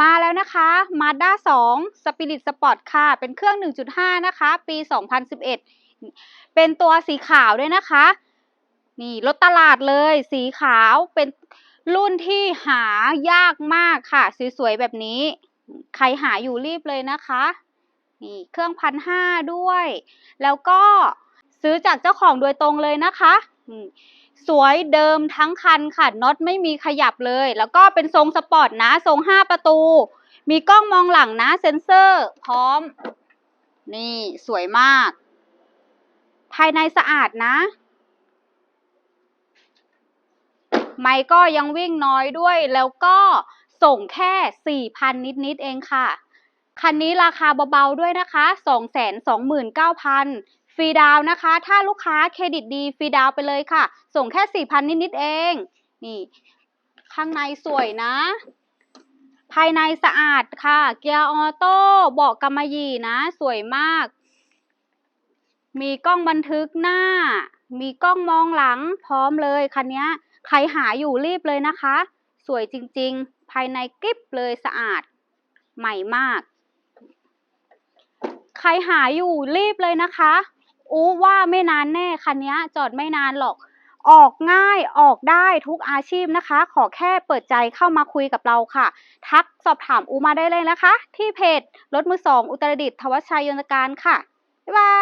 มาแล้วนะคะ Mazda 2 Spirit Sport ค่ะ เป็นเครื่อง 1.5 นะคะ ปี 2011 เป็นตัวสีขาวด้วยนะคะ นี่รถตลาดเลย สีขาวเป็นรุ่นที่หายากมากค่ะ สวยๆ แบบนี้ ใครหาอยู่รีบเลยนะคะ นี่เครื่องพันห้าด้วย แล้วก็ซื้อจากเจ้าของโดยตรงเลยนะคะ สวยเดิมทั้งคันค่ะน็อตไม่มีขยับเลย แล้วก็เป็นทรงสปอร์ตนะ ทรงห้าประตู มีกล้องมองหลังนะเซ็นเซอร์ พร้อม นี่สวยมาก ภายในสะอาดนะ ไม่ก็ยังวิ่งน้อยด้วย แล้วก็ส่งแค่ 4,000 นิด ๆ เองค่ะ คันนี้ราคาเบา ๆ ด้วยนะคะ 229,000 ฟรีดาวนะคะ ถ้าลูกค้าเครดิตดีฟรีดาวไปเลยค่ะ ส่งแค่ 4,000 นิดๆเอง นี่ ข้างในสวยนะ ภายในสะอาดค่ะ เกียร์ออโต้เบาะกำมะหยี่นะ สวยมาก มีกล้องบันทึกหน้า มีกล้องมองหลังพร้อมเลยคันนี้ใครหาอยู่รีบเลยนะคะ สวยจริงๆ ภายในกริบเลยสะอาด ใหม่มากใครหาอยู่รีบเลยนะคะ อู้ว่าไม่นานแน่คันนี้จอดไม่นานหรอก ออกง่ายออกได้ทุกอาชีพนะคะ ขอแค่เปิดใจเข้ามาคุยกับเราค่ะ ทักสอบถามอูมาได้เลยนะคะ ที่เพจรถมือสองอุตรดิตถ์ทวัชชัยยนตการค่ะ บ๊ายบาย